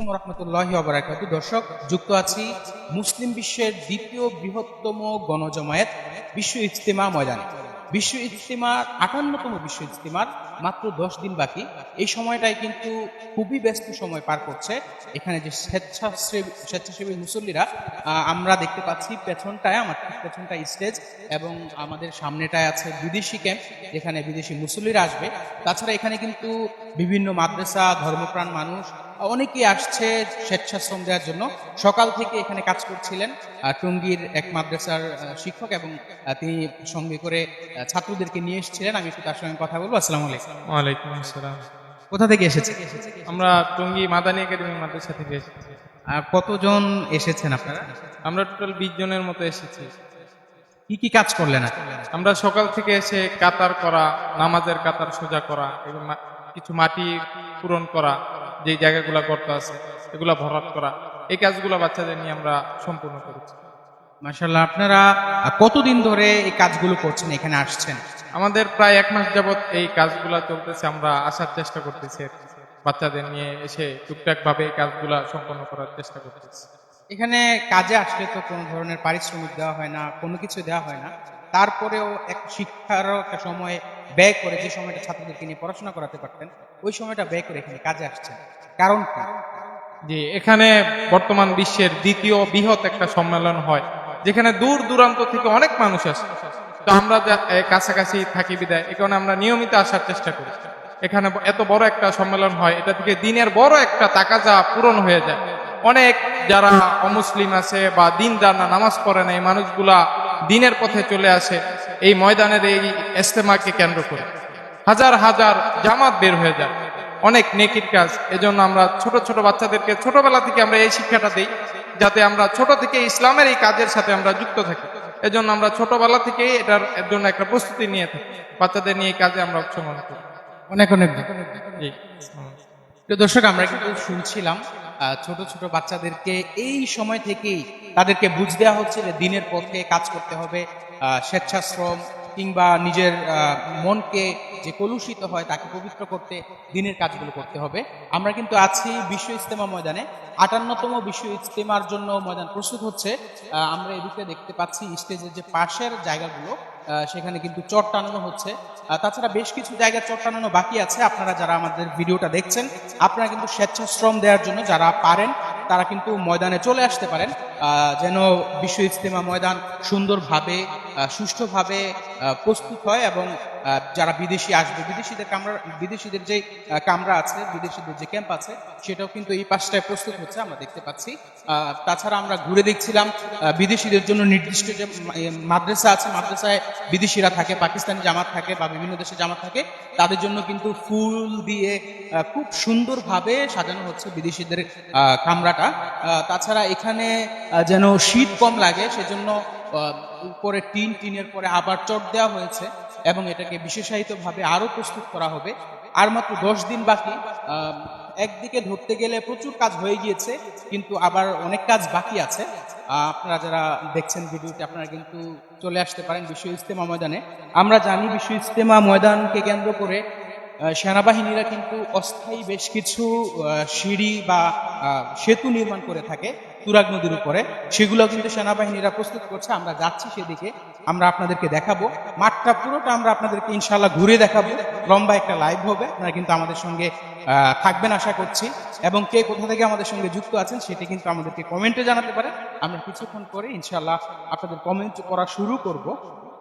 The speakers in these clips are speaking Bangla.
রহমতুল্লাহি ওবরাকাতু দর্শক, যুক্ত আছি মুসলিম বিশ্বের দ্বিতীয় বৃহত্তম গণজমায়েত বিশ্ব ইজতেমা ময়দানে। বিশ্ব ইজতেমার আটান্নতম বিশ্ব ইজতেমার মাত্র দশ দিন বাকি। এই সময়টায় কিন্তু খুবই ব্যস্ত সময় পার করছে। এখানে যে স্বেচ্ছাসেবী স্বেচ্ছাসেবী মুসল্লিরা আমরা দেখতে পাচ্ছি পেছনটায়, আমার ঠিক পেছনটায় স্টেজ এবং আমাদের সামনেটায় আছে বিদেশি ক্যাম্প, যেখানে বিদেশি মুসল্লিরা আসবে। তাছাড়া এখানে কিন্তু বিভিন্ন মাদ্রাসা, ধর্মপ্রাণ মানুষ অনেকেই আসছে স্বেচ্ছাশ্রম দেওয়ার জন্য। সকাল থেকে এখানে কাজ করছিলেন টঙ্গীর এক মাদ্রাসার শিক্ষক এবং তিনি সঙ্গে করে ছাত্রদেরকে নিয়ে এসেছিলেন। আমি একটু তার সঙ্গে কথা বলব। আসসালাম আলাইকুম। ওয়ালাইকুম আসসালাম। কোথা থেকে এসেছে আমরা টঙ্গী মাদানী একাডেমি মাদ্রাসা থেকে এসেছি। আর কতজন এসেছেন আপনারা? আমরা টোটাল বিশ জনের মতো এসেছি। কি কি কাজ করলেন আমরা সকাল থেকে এসে কাতার করা নামাজের কাতার সোজা করা এবং কিছু মাটি পূরণ করা যে জায়গাগুলো গর্ত আছে এগুলা ভরাট করা এই কাজগুলো বাচ্চাদের নিয়ে আমরা সম্পূর্ণ করেছি। মাশাল্লাহ আপনারা কতদিন ধরে এই কাজগুলো করছেন এখানে আসছেন? আমাদের প্রায় এক মাস যাবত এই কাজগুলো চলতেছে আমরা আসার চেষ্টা করতেছি। বাচ্চাদের নিয়ে এসে টুকটাক ভাবে এই কাজগুলা সম্পন্ন করার চেষ্টা করতেছি। এখানে কাজে আসলে তো কোনো ধরনের পারিশ্রমিক দেওয়া হয় না কোনো কিছু দেওয়া হয় না। তারপরেও এক শিক্ষার একটা সময় ব্যয় করে যে সময়টা ছাত্রদেরকে নিয়ে পড়াশোনা করাতে পারতেন, ওই সময়টা ব্যয় করে এখানে কাজে আসছেন। কারণ যে এখানে বর্তমান বিশ্বের দ্বিতীয় বৃহৎ একটা সম্মেলন হয়, যেখানে দূর দূরান্ত থেকে অনেক মানুষ আসে। তো আমরা কাছাকাছি থাকি বিদায়, এ কারণে আমরা নিয়মিত আসার চেষ্টা করি। এখানে এত বড় একটা সম্মেলন হয়, এটা থেকে দিনের বড় একটা তাকাজা পূরণ হয়ে যায়। অনেক যারা অমুসলিম আছে বা দিন যারা নামাজ পড়ে না, এই মানুষগুলা দিনের পথে চলে আসে এই ময়দানের এই ইস্তেমাকে কেন্দ্র করে। হাজার হাজার জামাত বের হয়ে যায়। অনেক নেকির কাজ। এজন্য আমরা ছোট ছোট বাচ্চাদেরকে ছোটবেলা থেকে আমরা এই শিক্ষাটা দিই যাতে আমরা ছোট থেকে ইসলামের এই কাজের সাথে আমরা যুক্ত থাকি। এজন্য আমরা ছোটবেলা থেকেই এটার জন্য একটা প্রস্তুতি নিয়ে থাকি। বাচ্চাদের নিয়ে এই কাজে আমরা অংশগ্রহণ করি। অনেক অনেক দর্শক আমরা কিন্তু শুনছিলাম ছোট ছোট বাচ্চাদেরকে এই সময় থেকেই তাদেরকে বুঝ দেওয়া হচ্ছে যে দিনের পথে কাজ করতে হবে স্বেচ্ছাশ্রম কিংবা নিজের মনকে যে কলুষিত হয় তাকে পবিত্র করতে দিনের কাজগুলো করতে হবে। আমরা কিন্তু আছি বিশ্ব ইজতেমা ময়দানে আটান্নতম বিশ্ব ইজতেমার জন্য ময়দান প্রস্তুত হচ্ছে। আমরা এদিকে দেখতে পাচ্ছি স্টেজের যে পাশের জায়গাগুলো সেখানে কিন্তু চট টানানো হচ্ছে। তাছাড়া বেশ কিছু জায়গায় চট টানানো বাকি আছে। আপনারা যারা আমাদের ভিডিওটা দেখছেন, আপনারা কিন্তু স্বেচ্ছাশ্রম দেওয়ার জন্য যারা পারেন, তারা কিন্তু ময়দানে চলে আসতে পারেন। যেন বিশ্ব ইজতেমা ময়দান সুন্দরভাবে সুষ্ঠুভাবে প্রস্তুত হয় এবং যারা বিদেশি আসবে, বিদেশিদের কামরা, বিদেশিদের যে কামরা আছে, বিদেশিদের যে ক্যাম্প আছে, সেটাও কিন্তু এই পাশটায় প্রস্তুত হচ্ছে, আমরা দেখতে পাচ্ছি। তাছাড়া আমরা ঘুরে দেখছিলাম বিদেশিদের জন্য নির্দিষ্ট যে মাদ্রাসা আছে, মাদ্রাসায় বিদেশিরা থাকে, পাকিস্তানি জামাত থাকে বা বিভিন্ন দেশে জামাত থাকে, তাদের জন্য কিন্তু ফুল দিয়ে খুব সুন্দরভাবে সাজানো হচ্ছে বিদেশিদের কামরাটা। তাছাড়া এখানে যেন শীত কম লাগে, সেজন্য উপরে টিন, টিনের পরে আবার চট দেওয়া হয়েছে এবং এটাকে বিশেষায়িতভাবে আরও প্রস্তুত করা হবে। আর মাত্র দশ দিন বাকি একদিকে ধরতে গেলে প্রচুর কাজ হয়ে গিয়েছে, কিন্তু আবার অনেক কাজ বাকি আছে। আপনারা যারা দেখছেন ভিডিওটি আপনারা কিন্তু চলে আসতে পারেন বিশ্ব ইজতেমা ময়দানে। আমরা জানি বিশ্ব ইজতেমা ময়দানকে কেন্দ্র করে সেনাবাহিনীরা কিন্তু অস্থায়ী বেশ কিছু সিঁড়ি বা সেতু নির্মাণ করে থাকে। তুরাগ নদীর উপরে। সেগুলো কিন্তু সেনাবাহিনীরা প্রস্তুত করছে। আমরা যাচ্ছি সেদিকে। আমরা আপনাদেরকে দেখাবো। মাঠটা পুরোটা আমরা আপনাদেরকে ইনশাল্লাহ ঘুরে দেখাবো। লম্বা একটা লাইভ হবে। আপনারা কিন্তু আমাদের সঙ্গে থাকবেন আশা করছি। এবং কে কোথা থেকে আমাদের সঙ্গে যুক্ত আছেন সেটি কিন্তু আমাদেরকে কমেন্টে জানাতে পারেন। আমরা কিছুক্ষণ পরে ইনশাল্লাহ আপনাদের কমেন্ট করা শুরু করব।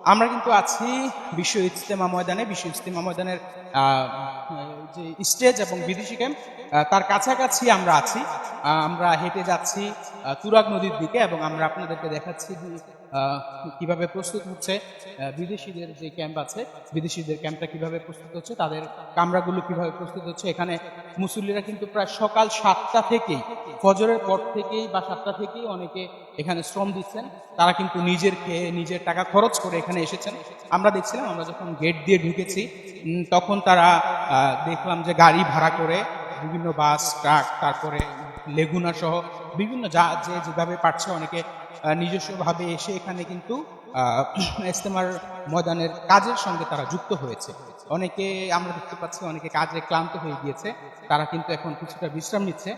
আমরা কিন্তু আছি বিশ্ব ইজতেমা ময়দানে। বিশ্ব ইজতেমা ময়দানের যে স্টেজ এবং বিদেশি ক্যাম্প তার কাছাকাছি আমরা আছি। আমরা হেঁটে যাচ্ছি তুরাগ নদীর দিকে এবং আমরা আপনাদেরকে দেখাচ্ছি কীভাবে প্রস্তুত হচ্ছে বিদেশিদের যে ক্যাম্প আছে, বিদেশিদের ক্যাম্পটা কীভাবে প্রস্তুত হচ্ছে, তাদের কামরাগুলো কীভাবে প্রস্তুত হচ্ছে, এখানে মুসল্লিরা কিন্তু প্রায় সকাল সাতটা থেকেই, ফজরের পর থেকেই বা সাতটা থেকেই অনেকে এখানে শ্রম দিচ্ছেন। তারা কিন্তু নিজের খেয়ে, নিজের টাকা খরচ করে এখানে এসেছেন। আমরা দেখছিলাম, আমরা যখন গেট দিয়ে ঢুকেছি তখন তারা দেখলাম যে গাড়ি ভাড়া করে বিভিন্ন বাস ট্রাক তারপরে লেগুনা সহ বিভিন্ন যা যে যেভাবে পারছে, অনেকে নিজস্বভাবে এসে এখানে কিন্তু ইস্তেমার ময়দানের কাজের সঙ্গে তারা যুক্ত হয়েছে। অনেকে আমরা দেখতে পাচ্ছি অনেকে কাজে ক্লান্ত হয়ে গিয়েছে। তারা কিন্তু এখন কিছুটা বিশ্রাম নিচ্ছে।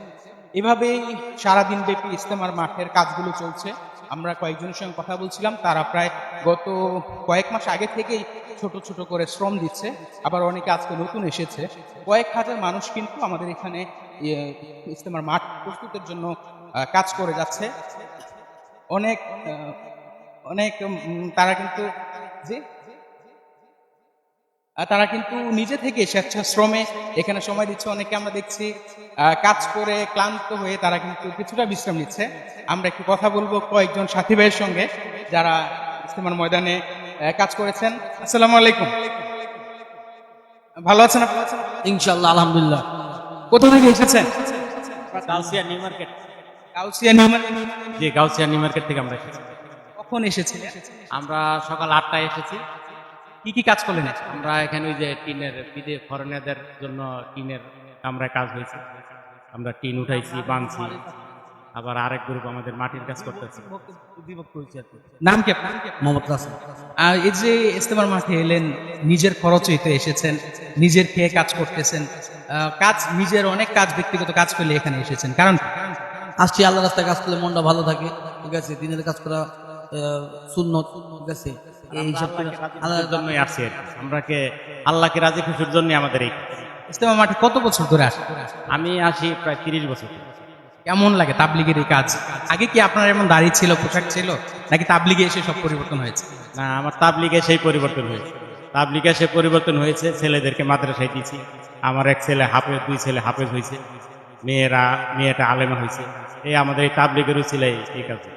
এভাবেই সারাদিন ব্যাপী ইস্তেমার মাঠের কাজগুলো চলছে। আমরা কয়েকজনের সঙ্গে কথা বলছিলাম তারা প্রায় গত কয়েক মাস আগে থেকেই ছোট ছোট করে শ্রম দিচ্ছে। আবার অনেকে আজকে নতুন এসেছে। কয়েক হাজার মানুষ কিন্তু আমাদের এখানে ইয়ে, ইস্তেমার মাঠ প্রস্তুতের জন্য কাজ করে যাচ্ছে। অনেক অনেক তারা কিন্তু যে তারা কিন্তু নিজে থেকে স্বেচ্ছাশ্রমে এখানে সময় দিচ্ছে। অনেকে আমরা দেখছি কাজ করে ক্লান্ত হয়ে তারা কিন্তু কিছুটা বিশ্রাম নিচ্ছে। আমরা একটু কথা বলব কয়েকজন সাথী ভাইয়ের সঙ্গে যারা ইস্তেমার ময়দানে কাজ করেছেন। আসসালামু আলাইকুম। ভালো আছেন ইনশাল্লাহ আলহামদুলিল্লাহ। কোথা থেকে এসেছেন? New market. কাউসিয়া নিউমান জি গাউসিয়া নিউ মার্কেট থেকে আমরা এসেছি। কখন এসেছিলেন আমরা সকাল আটটায় এসেছি। কি কি কাজ করলেন? আমরা এখানে ওই যে টিনের বিদে ফরেনারদের জন্য টিনের কামরায় কাজ হয়েছে। আমরা টিন উঠাইছি বানছি। আবার আরেক গ্রুপ আমাদের মাটির কাজ করতেছে। নাম কি আপনার? মোহাম্মদ আর এই যে ইস্তেমার মাঠে এলেন নিজের খরচেই তো এসেছেন নিজের খেয়ে কাজ করতেছেন কাজ নিজের অনেক কাজ ব্যক্তিগত কাজ পেলে এখানে এসেছেন। কারণ আসছি আল্লাহ রাস্তায় কাজ করলে মনটা ভালো থাকে। ঠিক আছে দিনের কাজ করা শূন্য ঠিক আছে? এই সব করে আল্লাহ আল্লাহর জন্যই আসছি। আমরাকে আল্লাহকে রাজি খুশির জন্য আমাদের এই কাজ। ইস্তেমার মাঠে কত বছর ধরে আসেন? আমি আসি প্রায় তিরিশ বছর কেমন লাগে তাবলিগের এই কাজ? আগে কি আপনার এমন দাড়ি ছিল পোশাক ছিল নাকি তাবলিগে এসে সব পরিবর্তন হয়েছে? না আমার তাবলিগে সেই পরিবর্তন হয়েছে। তাবলিগে সেই পরিবর্তন হয়েছে ছেলেদেরকে মাদ্রাসায় দিয়েছি। আমার এক ছেলে হাফেজ দুই ছেলে হাফেজ হয়েছে। মেয়েরা মেয়েটা আলেমা হয়েছে। এই আমাদের এই তাবলিগেরও ছিল এই কাজে।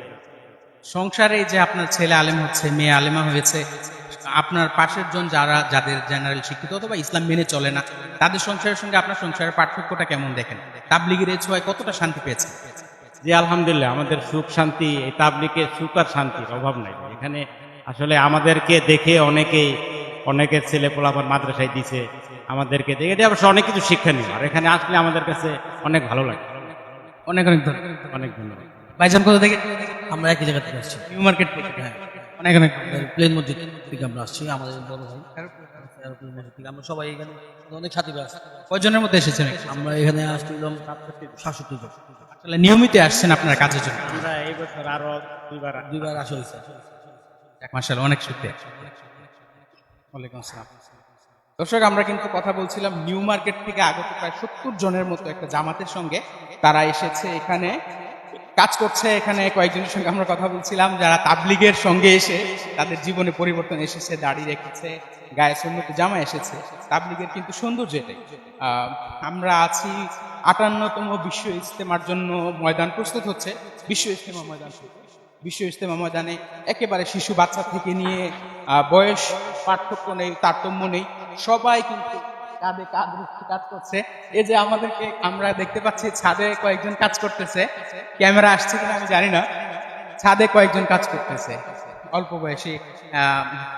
সংসারে এই যে আপনার ছেলে আলেম হচ্ছে মেয়ে আলেমা হয়েছে আপনার পাশের জন যারা যাদের জেনারেল শিক্ষিত অথবা ইসলাম মেনে চলে না তাদের সংসারের সঙ্গে আপনার সংসারের পার্থক্যটা কেমন দেখেন? তাবলিগের এই ছোঁয়ায় কতটা শান্তি পেয়েছে? জি আলহামদুলিল্লাহ আমাদের সুখ শান্তি এই তাবলিকে সুখ আর শান্তির অভাব নাই। এখানে আসলে আমাদেরকে দেখে অনেকেই অনেকের ছেলে পোলাপান মাদ্রাসায় দিছে আমাদেরকে দেখে এটা অবশ্য অনেক কিছু শিক্ষণীয় আর এখানে আসলে আমাদের কাছে অনেক ভালো লাগে। অনেক অনেক ধন্যবাদ। অনেক ধন্যবাদ। ভাইজান কোথা থেকে? আমরা একই জায়গা থেকে আসছি। নিউ মার্কেট থেকে। হ্যাঁ। অনেক অনেক প্লেন মসজিদ থেকে আমরা আসছি আমাদের বড় ভাই। প্লেন মসজিদ থেকে। আমরা সবাই এখানে অনেক সাথী ভাই আছে। কয়জনের মধ্যে এসেছেন আমরা এখানে আসছিলাম সাতষট্টি জন। আসলে নিয়মিত আসছেন আপনার কাজের জন্য। আমরা এই বছর আরও দুইবার দুইবার আসা হয়েছে। মার্শাল অনেক শুক্রিয়া। ওয়ালাইকুম আসসালাম। দর্শক, আমরা কিন্তু কথা বলছিলাম নিউ মার্কেট থেকে আগত প্রায় সত্তর জনের মতো একটা জামাতের সঙ্গে। তারা এসেছে এখানে, কাজ করছে এখানে কয়েকজনের সঙ্গে। আমরা কথা বলছিলাম, যারা তাবলিগের সঙ্গে এসে তাদের জীবনে পরিবর্তন এসেছে, দাড়ি রেখেছে, গায়ে সুন্নত জামা এসেছে। তাবলিগের কিন্তু সৌন্দর্য আমরা আছি আটান্নতম বিশ্ব ইজতেমার জন্য ময়দান, প্রস্তুত হচ্ছে বিশ্ব ইজতেমা ময়দান। বিশ্ব ইজতেমা ময়দানে একেবারে শিশু বাচ্চা থেকে নিয়ে বয়স পার্থক্য নেই, তারতম্য নেই। সবাই কিন্তু কাঁধে কাঁধ রেখে কাজ করছে। এই যে আমাদেরকে আমরা দেখতে পাচ্ছি, ছাদে কয়েকজন কাজ করতেছে। ক্যামেরা আসছে কিনা আমি জানি না। ছাদে কয়েকজন কাজ করতেছে। অল্প বয়সী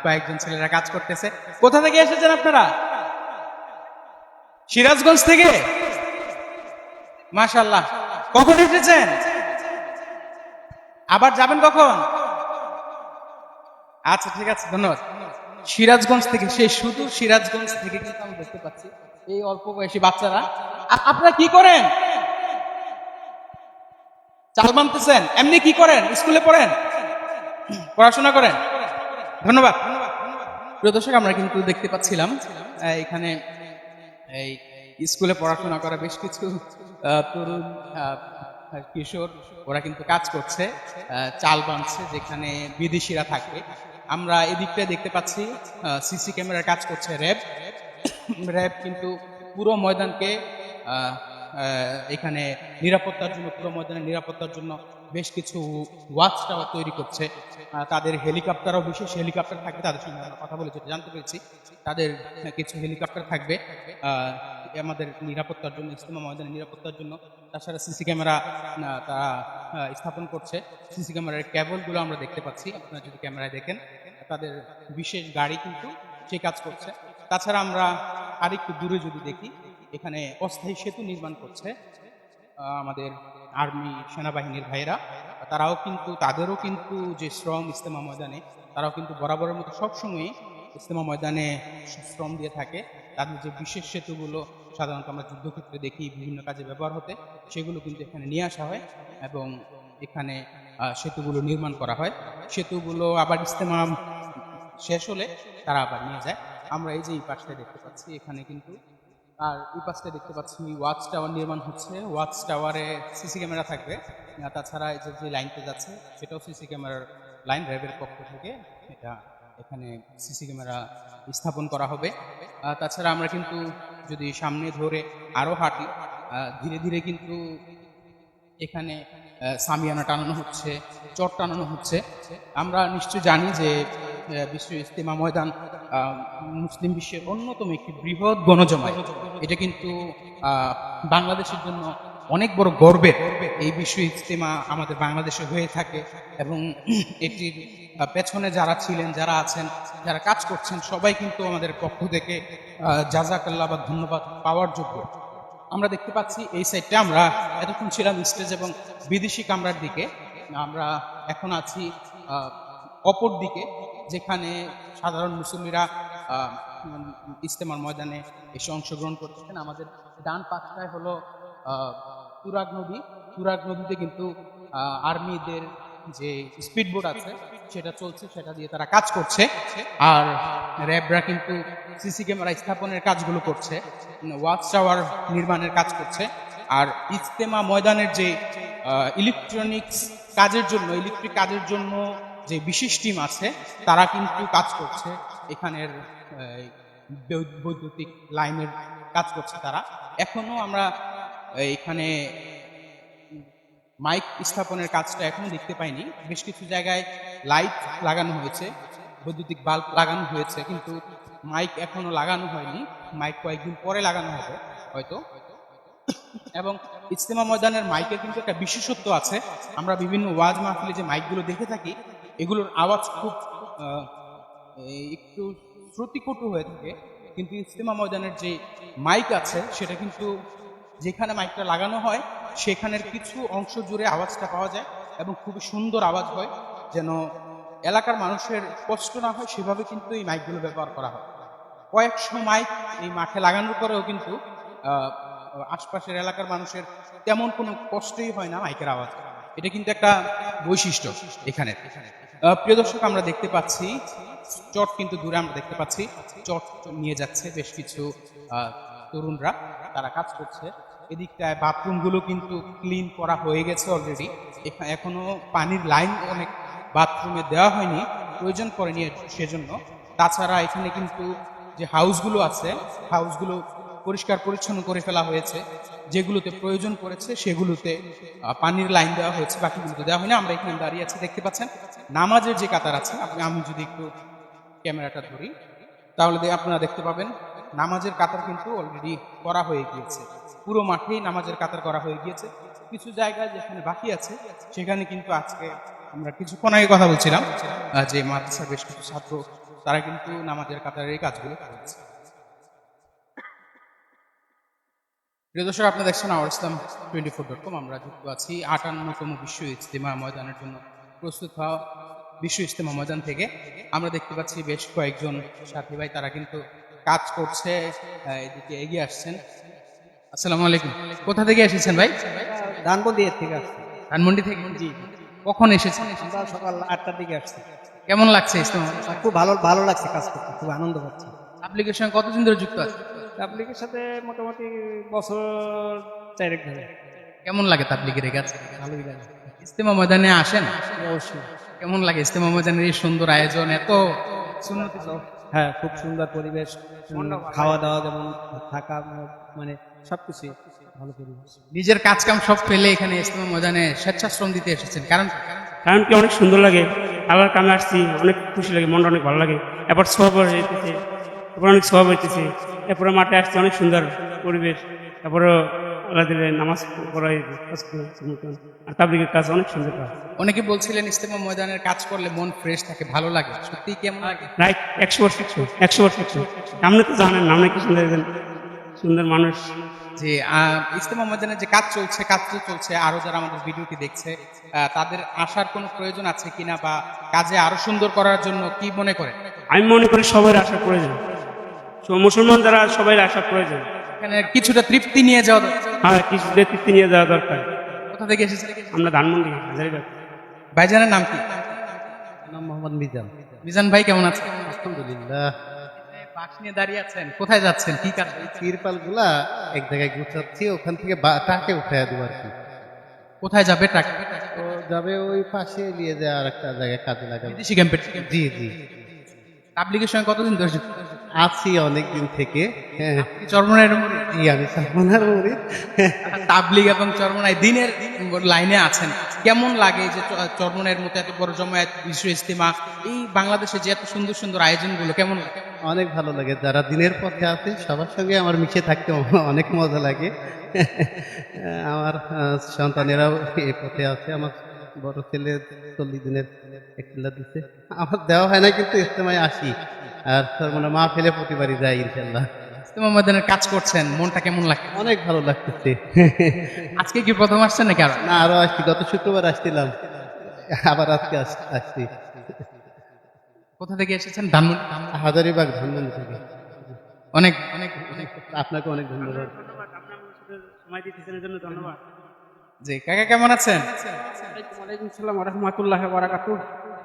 কয়েকজন ছেলেরা কাজ করতেছে। কোথা থেকে এসেছেন আপনারা? সিরাজগঞ্জ থেকে? মাশাল্লাহ কখন এসেছেন? আবার যাবেন কখন? আচ্ছা ঠিক আছে, ধন্যবাদ। সিরাজগঞ্জ থেকে, সেই সুদূর সিরাজগঞ্জ থেকে কিন্তু আমি দেখতে পাচ্ছি এই অল্প বয়সী বাচ্চারা। আপনারা কি করেন? চাল বানতেছেন, এমনি কি করেন? স্কুলে পড়েন? পড়াশোনা করেন? ধন্যবাদ। প্রিয় দর্শক, আমরা কিন্তু দেখতে পাচ্ছিলাম এখানে এই স্কুলে পড়াশোনা করা বেশ কিছু তরুণ কিশোর, ওরা কিন্তু কাজ করছে চাল বানছে যেখানে বিদেশিরা থাকবে আমরা এদিকটা দেখতে পাচ্ছি সিসি ক্যামেরার কাজ করছে র্যাব। র্যাব কিন্তু পুরো ময়দানকে এখানে নিরাপত্তার জন্য, পুরো ময়দানের নিরাপত্তার জন্য বেশ কিছু ওয়াচ টাওয়ার তৈরি করছে। তাদের হেলিকপ্টারও বিশেষ হেলিকপ্টার থাকবে, তাদের সঙ্গে আমরা কথা বলে যেটা জানতে পেরেছি। তাদের কিছু হেলিকপ্টার থাকবে আমাদের নিরাপত্তার জন্য ইস্তেমা ময়দানের নিরাপত্তার জন্য। তাছাড়া সিসি ক্যামেরা তারা স্থাপন করছে। সিসি ক্যামেরার কেবলগুলো আমরা দেখতে পাচ্ছি, আপনারা যদি ক্যামেরায় দেখেন। তাদের বিশেষ গাড়ি কিন্তু সে কাজ করছে। তাছাড়া আমরা আরেকটু দূরে যদি দেখি, এখানে অস্থায়ী সেতু নির্মাণ করছে আমাদের আর্মি সেনাবাহিনীর ভাইয়েরা। তারাও কিন্তু, তাদেরও কিন্তু যে শ্রম ইস্তেমা ময়দানে, তারাও কিন্তু বরাবরের মতো সবসময়ই ইস্তেমা ময়দানে শ্রম দিয়ে থাকে। তাদের যে বিশেষ সেতুগুলো, সাধারণত আমরা যুদ্ধক্ষেত্রে দেখি বিভিন্ন কাজে ব্যবহার হতে, সেগুলো কিন্তু এখানে নিয়ে আসা হয় এবং এখানে সেতুগুলো নির্মাণ করা হয়। সেতুগুলো আবার ইস্তেমা শেষ হলে তারা আবার নিয়ে যায়। আমরা এই যে এই পাশটা দেখতে পাচ্ছি, এখানে কিন্তু আর এই পাশটা দেখতে পাচ্ছি ওয়াচ টাওয়ার নির্মাণ হচ্ছে। ওয়াচ টাওয়ারে সিসি ক্যামেরা থাকবে। তাছাড়া এই যে লাইনটা যাচ্ছে, সেটাও সিসি ক্যামেরার লাইন র্যাবের পক্ষ থেকে এটা এখানে সিসি ক্যামেরা স্থাপন করা হবে। তাছাড়া আমরা কিন্তু যদি সামনে ধরে আরও হাঁটি ধীরে ধীরে কিন্তু এখানে সামিয়ানা টানানো হচ্ছে, চট টানানো হচ্ছে। আমরা নিশ্চয় জানি যে বিশ্ব ইস্তেমা ময়দান মুসলিম বিশ্বের অন্যতম একটি বৃহৎ গণজমায়েত। এটা কিন্তু বাংলাদেশের জন্য অনেক বড় গর্বের। এই বিশ্ব ইস্তেমা আমাদের বাংলাদেশে হয়ে থাকে এবং এটির পেছনে যারা ছিলেন, যারা আছেন, যারা কাজ করছেন, সবাই কিন্তু আমাদের পক্ষ থেকে জাজাকাল্লা বা ধন্যবাদ পাওয়ার যোগ্য। আমরা দেখতে পাচ্ছি এই সাইডটা আমরা এতক্ষণ ছিলাম স্টেজ এবং বিদেশি কামরার দিকে। আমরা এখন আছি অপর দিকে। যেখানে সাধারণ মুসল্লিরা আহ, ইস্তেমার ময়দানে এসে অংশগ্রহণ করতেছেন। আমাদের ডান পাশটায় হলো তুরাগ নদী। তুরাগ নদীতে কিন্তু আর্মিদের যে স্পিড বোট আছে সেটা চলছে সেটা দিয়ে তারা কাজ করছে। আর র্যাবরা কিন্তু সিসি ক্যামেরা স্থাপনের কাজগুলো করছে ওয়াচ টাওয়ার নির্মাণের কাজ করছে। আর ইজতেমা ময়দানের যে ইলেকট্রনিক্স কাজের জন্য ইলেকট্রিক কাজের জন্য যে বিশেষ টিম আছে, তারা কিন্তু কাজ করছে এখানের বৈদ্যুতিক লাইনের কাজ করছে তারা। এখনও আমরা এখানে মাইক স্থাপনের কাজটা এখনও দেখতে পাইনি। বেশ কিছু জায়গায় লাইট লাগানো হয়েছে, বৈদ্যুতিক বাল্ব লাগানো হয়েছে, কিন্তু মাইক এখনও লাগানো হয়নি। মাইক কয়েকদিন পরে লাগানো হবে, হয়তো। এবং ইজতেমা ময়দানের মাইকের কিন্তু একটা বিশেষত্ব আছে। আমরা বিভিন্ন ওয়াজ মাহফিলে যে মাইকগুলো দেখে থাকি এগুলোর আওয়াজ খুব একটু শ্রুতিকটু হয়ে থাকে, কিন্তু ইজতেমা ময়দানের যে মাইক আছে, সেটা কিন্তু যেখানে মাইকটা লাগানো হয়, সেখানের কিছু অংশ জুড়ে আওয়াজটা পাওয়া যায় এবং খুবই সুন্দর আওয়াজ হয়, যেন এলাকার মানুষের কষ্ট না হয়, সেভাবে কিন্তু এই মাইকগুলো ব্যবহার করা হয়। কয়েকশো মাইক এই মাঠে লাগানোর পরেও কিন্তু আশপাশের এলাকার মানুষের তেমন কোনো কষ্টই হয় না মাইকের আওয়াজ। এটা কিন্তু একটা বৈশিষ্ট্য এখানে। প্রিয় দর্শক, আমরা দেখতে পাচ্ছি, চট কিন্তু দূরে আমরা দেখতে পাচ্ছি, চট নিয়ে যাচ্ছে বেশ কিছু তরুণরা, তারা কাজ করছে। এদিকটায় বাথরুমগুলো কিন্তু ক্লিন করা হয়ে গেছে অলরেডি এখনও পানির লাইন অনেক বাথরুমে দেওয়া হয়নি, প্রয়োজন পড়েনি সেজন্য। তাছাড়া এখানে কিন্তু যে হাউসগুলো আছে হাউসগুলো পরিষ্কার পরিচ্ছন্ন করে ফেলা হয়েছে, যেগুলোতে প্রয়োজন পড়েছে সেগুলোতে পানির লাইন দেওয়া হয়েছে, বাকিগুলোতে দেওয়া হয়নি। আমরা এখানে দাঁড়িয়ে আছি, দেখতে পাচ্ছেন? নামাজের যে কাতার আছে, আপনি, আমি যদি একটু ক্যামেরাটা ধরি, তাহলে আপনারা দেখতে পাবেন, নামাজের কাতার কিন্তু অলরেডি করা হয়ে গিয়েছে। পুরো মাঠেই নামাজের কাতার করা হয়ে গিয়েছে। কিছু জায়গায় যেখানে বাকি আছে, সেখানে কিন্তু আজকে আমরা কিছুক্ষণ আগে কথা বলছিলাম যে মাদ্রাসার বেশ কিছু ছাত্র, তারা কিন্তু নামাজের কাতারের এই কাজগুলো করেছে। প্রিয় দর্শক আপনি দেখছেন our Islam twenty four dot com আমরা যুক্ত আছি আটান্নতম বিশ্ব ইজতেমা ময়দানের জন্য। প্রস্তুত হওয়া বিশ্ব ইজতেমা ময়দান থেকে আমরা দেখতে পাচ্ছি বেশ কয়েকজন সাথী ভাই তারা কিন্তু কাজ করছে এদিকে এগিয়ে আসছেন। আসসালামু আলাইকুম। কোথা থেকে এসেছেন ভাই? এর থেকে আসছি। ধানমন্ডি থেকে? জি। কখন এসেছেন? সকাল আটটার দিকে আসছি। কেমন লাগছে ইজতেমা খুব ভালো ভালো লাগছে কাজ করতে। খুব আনন্দ পাচ্ছি। সঙ্গে কতদিন ধরে যুক্ত আছে তাবলিগের সাথে মোটামুটি বছর চারেক ধরে। কেমন লাগে তাবলিগের এই কাজ ভালোই লাগে। ইজতেমা ময়দানে আসেন? অবশ্যই। কেমন লাগে ইজতেমা ময়দানের এই সুন্দর আয়োজন? এত সুন্নতি হ্যাঁ খুব সুন্দর পরিবেশ খাওয়া দাওয়া যেমন থাকা মানে সবকিছু ভালো পরিবেশ। নিজের কাজ কাম সব ফেলে এখানে ইজতেমা ময়দানে স্বেচ্ছাশ্রম দিতে এসেছেন। কারণ? কারণ কি অনেক সুন্দর লাগে। আল্লাহর কামে আসছি অনেক খুশি লাগে মনটা অনেক ভালো লাগে। এরপর সব হইতেছে এরপর অনেক সব হইতেছে। এরপরে মাঠে আসছে অনেক সুন্দর পরিবেশ। তারপরে আল্লাহ দিলে নামাজ পড়াই করে আর তাবলিগের কাজ অনেক সুন্দর কাজ অনেকে বলছিলেন ইজতেমা ময়দানের কাজ করলে মন ফ্রেশ থাকে ভালো লাগে। সত্যি কেমন লাগে? রাইট একশো বছর একশো বছর আপনি তো জানেন আপনি কি সুন্দর সুন্দর মানুষ। যে আহ, ইজতেমা ময়দানে যে কাজ চলছে কাজ চলছে আরও যারা আমাদের ভিডিওটি দেখছে তাদের আসার কোনো প্রয়োজন আছে কিনা বা কাজে আরও সুন্দর করার জন্য কি মনে করেন? আমি মনে করি সবাই আসার প্রয়োজন। সব মুসলমান যারা সবাই আশা প্রয়োজন। এখানে কিছুটা তৃপ্তি নিয়ে যাওয়া হ্যাঁ কিছুটা তৃপ্তি নিয়ে যাওয়া দরকার। কোথা থেকে এসেছেন? আমরা ধানমন্ডি হাজারিবাগ ভাইজানের নাম কি? নাম মোহাম্মদ মিজান। মিজান ভাই কেমন আছেন? আলহামদুলিল্লাহ। বাস নিয়ে দাঁড়িয়ে আছেন কোথায় যাচ্ছেন? কি কাজ তিরপালগুলা এক জায়গায় গুছাচ্ছি ওখান থেকে বা- টাকে উঠাই দেবো আর কি। কোথায় যাবে টাকা তো যাবে ওই পাশে নিয়ে যায় আর একটা জায়গায় কাজে লাগাবে। ক্যাম্পের জি জি। তাবলিগের সঙ্গে কতদিন ধরে? আছি অনেক দিন থেকে হ্যাঁ। কি চরমনায়ের মুরিদ? জি আমি মুরিদ তাবলিগ এবং চরমনায় দিনের লাইনে আছেন। কেমন লাগে যে চ- চরমনায়ের মতো এত বড় জমায়েত বিশ্ব ইস্তেমা এই বাংলাদেশে যে এত সুন্দর সুন্দর আয়োজনগুলো কেমন লাগে? অনেক ভালো লাগে। যারা দিনের পথে আছে সবার সঙ্গে আমার মিশে থাকতে অনেক মজা লাগে। আমার সন্তানেরাও এই পথে আছে। আমার বড় ছেলে চল্লিশ দিনের একলা দিচ্ছে আমার দেওয়া হয় না কিন্তু ইস্তেমায় আসি। আর তার মানে মা ফেলে প্রতিবারই যাই ইনশাল্লাহ ইস্তেমা ময়দানের কাজ করছেন মনটা কেমন লাগে অনেক ভালো লাগতেছে। আজকে কি প্রথম আসছেন নাকি আরও? না আরও আসছি গত শুক্রবার আসছিলাম। আবার আজকে আসছি। কোথা থেকে এসেছেন? ধানমন্ডি। হাজারিবাগ ধানমন্ডি থেকে। অনেক অনেক অনেক। আপনাকে অনেক ধন্যবাদ। সময় দিতেছেন জন্য ধন্যবাদ জি কাকা কেমন আছেন? ওয়ালাইকুম সালাম রহমতুল্লাহ বারাকাতু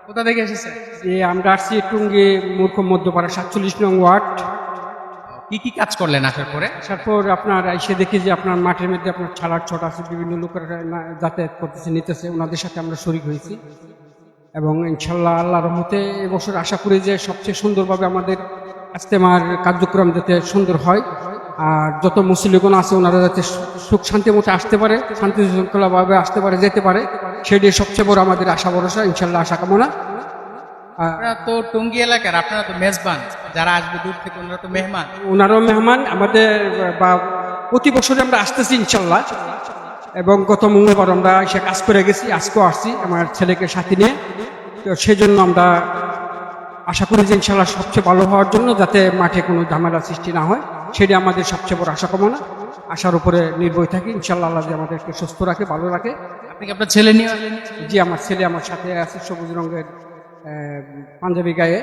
কোথা থেকে এসেছেন যে আমরা আসছি টুঙ্গি মূর্খ মধ্যপাড়া সাতচল্লিশ নং ওয়ার্ড। কি কি কাজ করলেন আসার পরে? তারপর আপনার এসে দেখি যে আপনার মাঠের মধ্যে আপনার ছাড়ার ছট আছে বিভিন্ন লোকেরা যাতায়াত করতেছে নিতেছে ওনাদের সাথে আমরা শরিক হয়েছি। এবং ইনশাল্লাহ আল্লাহ রহমতে এবছর আশা করি যে সবচেয়ে সুন্দরভাবে আমাদের আস্তেমার কার্যক্রম যাতে সুন্দর হয়। আর যত মুসলিগণ আছে ওনারা যাতে সুখ শান্তি মতো আসতে পারে শান্তি শৃঙ্খলাভাবে আসতে পারে যেতে পারে সেটাই সবচেয়ে বড় আমাদের আশা ভরসা ইনশাল্লাহ আশা কামনা। আপনারা তো টঙ্গী এলাকার আপনারা তো মেজবান যারা আসবে দূর থেকে ওনারা তো মেহমান। ওনারও মেহমান আমাদের বা প্রতি বছরে আমরা আসতেছি ইনশাল্লাহ এবং গত মঙ্গলবার আমরা এসে কাজ করে গেছি আজকেও আসছি আমার ছেলেকে সাথে নিয়ে। তো সেই জন্য আমরা আশা করি যে ইনশাল্লাহ সবচেয়ে ভালো হওয়ার জন্য যাতে মাঠে কোনো ঝামেলা সৃষ্টি না হয় সেটি আমাদের সবচেয়ে বড় আশা কামনা। আশার উপরে নির্ভর থাকি ইনশাল্লাহ আল্লাহ যে আমাদেরকে সুস্থ রাখে ভালো রাখে। আপনি কি আপনার ছেলে নিয়ে? জি আমার ছেলে আমার সাথে আছে সবুজ রঙের পাঞ্জাবি গায়ে।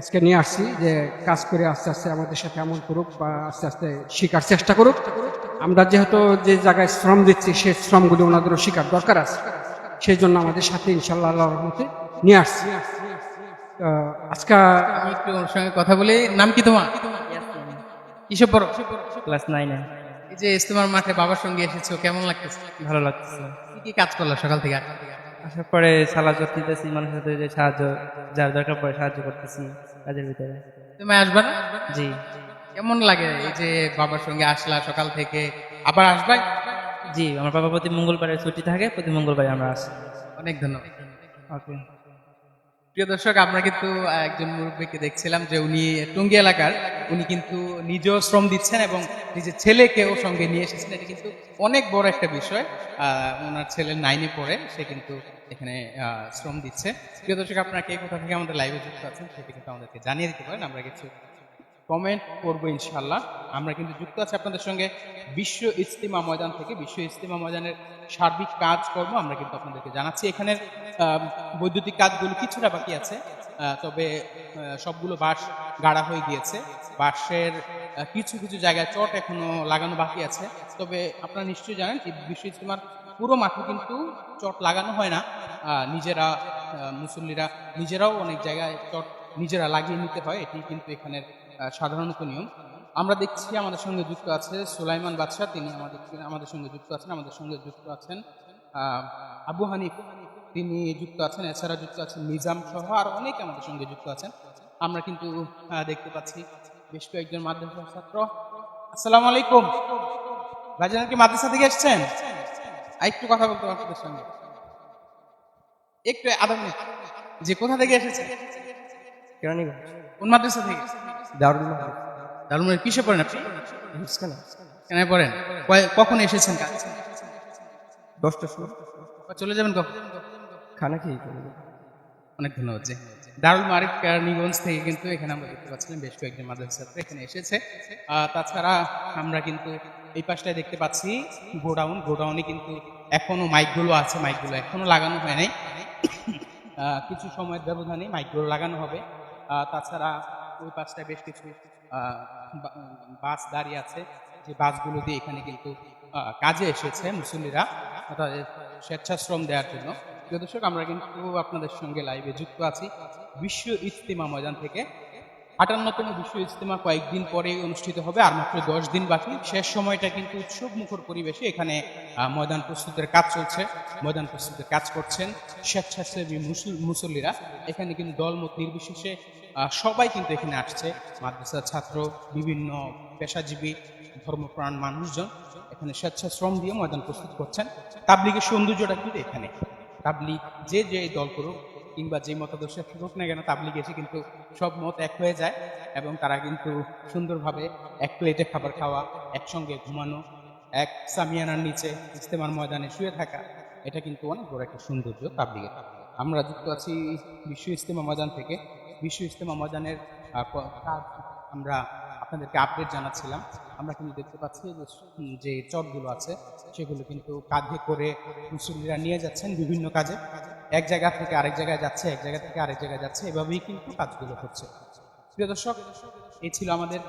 আজকে নিয়ে আসছি যে কাজ করে আস্তে আস্তে আমাদের সাথে এমন করুক বা আস্তে আস্তে শেখার চেষ্টা করুক। আমরা যেহেতু যে জায়গায় শ্রম দিচ্ছি সেই শ্রমগুলি ওনাদেরও শেখার দরকার আছে। সেই জন্য আমাদের সাথে ইনশাল্লাহ আল্লাহর রহমতে নিয়ে আসছি। আজকে আমি একটু ওর সঙ্গে কথা বলি। নাম কি তোমার? কিসব পড়ো? ক্লাস নাইনে। এই যে ইস্তেমার মাঠে বাবার সঙ্গে এসেছ কেমন লাগতেছে? ভালো লাগতেছে। কি কি কাজ করল সকাল থেকে? আসার পরে সালাদ দিতেছি মানুষের সাথে যে সাহায্য যার দরকার পড়ে সাহায্য করতেছি কাজের ভিতরে। তুমি আসবে না? জি। কেমন লাগে এই যে বাবার সঙ্গে আসলা সকাল থেকে? আবার আসবে? জি আমার বাবা প্রতি মঙ্গলবারে ছুটি থাকে প্রতি মঙ্গলবারে আমরা আসি। অনেক ধন্যবাদ। ওকে। প্রিয় দর্শক, আমরা কিন্তু একজন মুরব্বীকে দেখছিলাম যে উনি টুঙ্গি এলাকার। উনি কিন্তু নিজেও শ্রম দিচ্ছেন এবং নিজের ছেলেকেও সঙ্গে নিয়ে এসেছেন। এটা কিন্তু অনেক বড় একটা বিষয়। ওনার ছেলে নাইনে পড়ে, সে কিন্তু এখানে শ্রম দিচ্ছে। প্রিয় দর্শক, আপনারা কে কোথা থেকে আমাদের লাইভে যুক্ত আছেন, সেটা কিন্তু আমাদেরকে জানিয়ে দিতে পারেন। আমরা কিছু কমেন্ট করব ইনশাল্লাহ আমরা কিন্তু যুক্ত আছি আপনাদের সঙ্গে বিশ্ব ইস্তিমা ময়দান থেকে। বিশ্ব ইস্তিমা ময়দানের সার্বিক কাজকর্ম আমরা কিন্তু আপনাদেরকে জানাচ্ছি। এখানের বৈদ্যুতিক কাজগুলো কিছুটা বাকি আছে। তবে সবগুলো বাঁশ গাড়া হয়ে গিয়েছে। বাঁশের কিছু কিছু জায়গায় চট এখনও লাগানো বাকি আছে। তবে আপনারা নিশ্চয়ই জানেন বিশ্ব ইস্তিমার পুরো মাঠে কিন্তু চট লাগানো হয় না। নিজেরা মুসল্লিরা নিজেরাও অনেক জায়গায় চট নিজেরা লাগিয়ে নিতে হয়। এটি কিন্তু এখানের সাধারণত নিয়ম আমরা দেখছি আমাদের সঙ্গে যুক্ত আছে সুলাইমান বাদশাহ তিনি আমাদের আমাদের সঙ্গে যুক্ত আছেন আমাদের সঙ্গে যুক্ত আছেন আবু হানিফ তিনি যুক্ত আছেন এছাড়া যুক্ত আছেন নিজাম সহ আর অনেকে আমাদের সঙ্গে যুক্ত আছেন। আমরা কিন্তু দেখতে পাচ্ছি বেশ কয়েকজন মাদ্রাসার ছাত্র। আসসালামু আলাইকুম। ভাইজান কি মাদ্রাসা থেকে এসছেন? একটু কথা বলতে আপনাদের সঙ্গে। একটু আধা মিনিট। যে কোথা থেকে কেরানীগঞ্জ। কোন মাদ্রাসা থেকে? দারুল দারুমের কিসে পড়েন আপনি? কেন পড়েন? কখন এসেছেন? দশটার সময়। চলে যাবেন কখন? খানা খেয়ে অনেক ধন্যবাদ জি। দারুল মারিফ কেরানীগঞ্জ থেকে কিন্তু এখানে আমরা দেখতে পাচ্ছিলাম বেশ কয়েকজন মাদ্রাসা ছাত্র এখানে এসেছে। তাছাড়া আমরা কিন্তু এই পাশটায় দেখতে পাচ্ছি গোডাউন। গোডাউনে কিন্তু এখনও মাইকগুলো আছে। মাইকগুলো এখনও লাগানো হয় নাই। কিছু সময়ের ব্যবধানে মাইকগুলো লাগানো হবে। তাছাড়া ওই পাশটায় বেশ কিছু বাস দাঁড়িয়ে আছে। যে বাসগুলো দিয়ে এখানে কিন্তু কাজে এসেছে মুসল্লিরা তাদের স্বেচ্ছাশ্রম দেওয়ার জন্য। দর্শক, আমরা কিন্তু আপনাদের সঙ্গে লাইভে যুক্ত আছি। বিশ্ব ইজতিমা ময়দান থেকে আটান্নতম বিশ্ব ইজতেমা কয়েকদিন পরে অনুষ্ঠিত হবে, আর মাত্র দশ দিন বাকি। শেষ সময়টা কিন্তু উৎসব মুখর পরিবেশে এখানে ময়দান প্রস্তুতের কাজ চলছে, ময়দান প্রস্তুতের কাজ করছেন স্বেচ্ছাসেবী মুসল- মুসল্লিরা। এখানে কিন্তু দলমত নির্বিশেষে সবাই কিন্তু এখানে আসছে। মাদ্রাসার ছাত্র, বিভিন্ন পেশাজীবী, ধর্মপ্রাণ মানুষজন এখানে স্বেচ্ছাশ্রম দিয়ে ময়দান প্রস্তুত করছেন। তাবলিগের সৌন্দর্যটা কিন্তু এখানে। তাবলিগ যে যে দল করুক কিংবা যে মতাদর্শে থাকুক না কেন, তাবলিগ এসে কিন্তু সব মত এক হয়ে যায় এবং তারা কিন্তু সুন্দরভাবে এক প্লেটে খাবার খাওয়া, একসঙ্গে ঘুমানো, এক সামিয়ানার নিচে ইস্তেমার ময়দানে শুয়ে থাকা, এটা কিন্তু অনেক বড় একটা সৌন্দর্য তাবলিগের। আমরা যুক্ত আছি বিশ্ব ইস্তেমা ময়দান থেকে। বিশ্ব ইস্তেমা ময়দানের আমরা আপনাদেরকে আপডেট জানাচ্ছিলাম। আমরা কিন্তু দেখতে পাচ্ছি যে চটগুলো আছে, সেগুলো কিন্তু কাঁধে করে মুসল্লিরা নিয়ে যাচ্ছেন বিভিন্ন কাজে। এক জায়গা থেকে আরেক জায়গায় যাচ্ছে, এক জায়গা থেকে আরেক জায়গায় যাচ্ছে, এভাবেই কিন্তু কাজগুলো হচ্ছে। প্রিয় দর্শক, এই ছিল আমাদের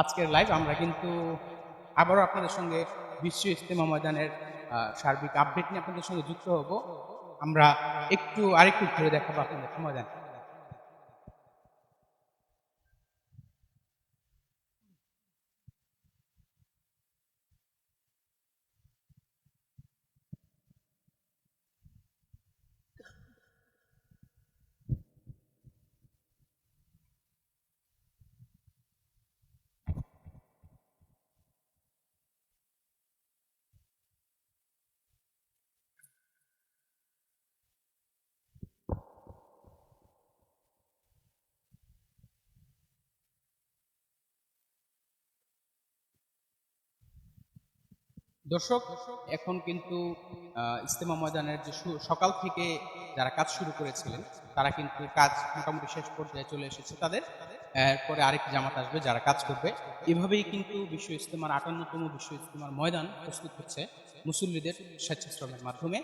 আজকের লাইভ আমরা কিন্তু আবারও আপনাদের সঙ্গে বিশ্ব ইস্তেমা ময়দানের সার্বিক আপডেট নিয়ে আপনাদের সঙ্গে যুক্ত হব। আমরা একটু আরেকটু ঘুরে দেখাবো আপনাদের ময়দান। দর্শক, এখন কিন্তু ইস্তেমা ময়দানের যে সকাল থেকে যারা কাজ শুরু করেছিলেন, তারা কিন্তু কাজ মোটামুটি শেষ পর্যায়ে চলে এসেছে তাদের। পরে আরেকটি জামাত আসবে যারা কাজ করবে। এভাবেই কিন্তু বিশ্ব ইস্তেমার আটান্নতম বিশ্ব ইস্তেমার ময়দান প্রস্তুত হচ্ছে মুসল্লিদের স্বেচ্ছাশ্রমের মাধ্যমে।